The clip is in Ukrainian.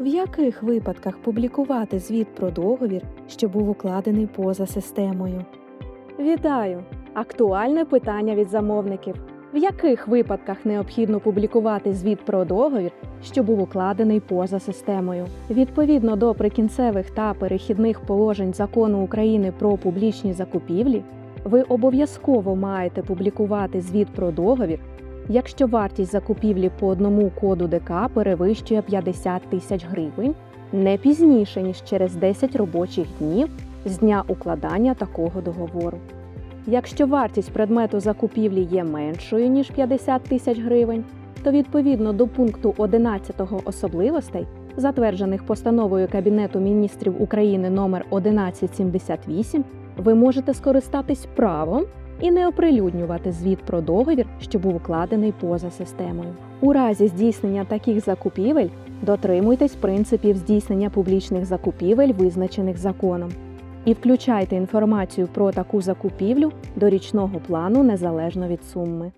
В яких випадках публікувати звіт про договір, що був укладений поза системою? Вітаю! Актуальне питання від замовників. В яких випадках необхідно публікувати звіт про договір, що був укладений поза системою? Відповідно до прикінцевих та перехідних положень закону України про публічні закупівлі, ви обов'язково маєте публікувати звіт про договір, якщо вартість закупівлі по одному коду ДК перевищує 50 тисяч гривень не пізніше ніж через 10 робочих днів з дня укладання такого договору. Якщо вартість предмету закупівлі є меншою ніж 50 тисяч гривень, то відповідно до пункту 11 особливостей, затверджених постановою Кабінету міністрів України номер 1178, ви можете скористатись правом і не оприлюднювати звіт про договір, що був укладений поза системою. У разі здійснення таких закупівель дотримуйтесь принципів здійснення публічних закупівель, визначених законом і включайте інформацію про таку закупівлю до річного плану незалежно від суми.